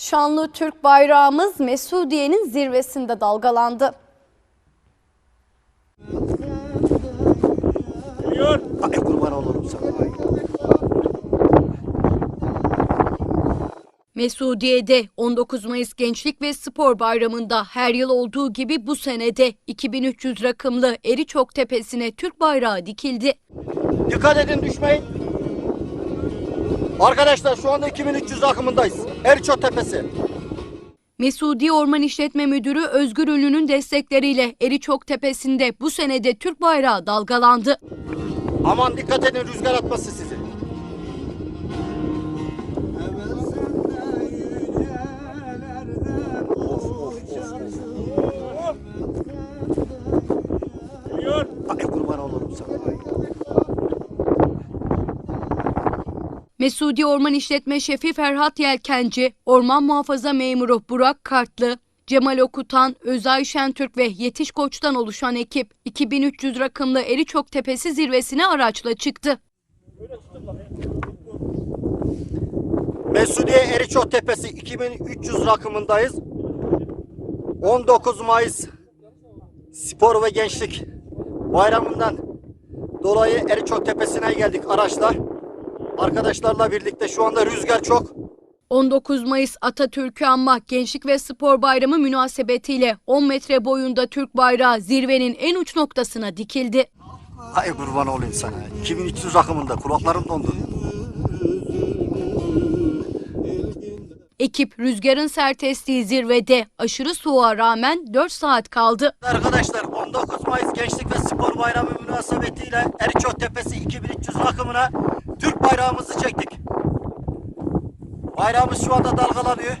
Şanlı Türk bayrağımız Mesudiye'nin zirvesinde dalgalandı. Ay kurban olurum sana. Mesudiye'de 19 Mayıs Gençlik ve Spor Bayramı'nda her yıl olduğu gibi bu senede 2300 rakımlı Eriçok Tepesi'ne Türk bayrağı dikildi. Dikkat edin düşmeyin. Arkadaşlar şu anda 2300 akımındayız. Erço Tepesi. Mesudi Orman İşletme Müdürü Özgür Ünlü'nün destekleriyle Eriçok Tepesi'nde bu senede Türk bayrağı dalgalandı. Aman dikkat edin rüzgar atması sizi. Ay kurban olurum sana. Mesudi Orman İşletme Şefi Ferhat Yelkenci, Orman Muhafaza Memuru Burak Kartlı, Cemal Okutan, Özay Şentürk ve Yetiş Koç'tan oluşan ekip 2300 rakımlı Eriçok Tepesi zirvesine araçla çıktı. Mesudiye Eriço Tepesi 2300 rakımındayız. 19 Mayıs Spor ve Gençlik Bayramı'ndan dolayı Eriço Tepesi'ne geldik araçla. Arkadaşlarla birlikte şu anda rüzgar çok. 19 Mayıs Atatürk'ü anma Gençlik ve Spor Bayramı münasebetiyle 10 metre boyunda Türk bayrağı zirvenin en uç noktasına dikildi. Ay kurban olayım sana. 2300 rakımında kulaklarım dondu. Ekip rüzgarın sert estiği zirvede aşırı soğuğa rağmen 4 saat kaldı. Arkadaşlar 19 Mayıs Gençlik ve Spor Bayramı münasebetiyle Eriço Tepesi 2300 rakımına Türk bayrağımızı çektik. Bayrağımız şu anda dalgalanıyor.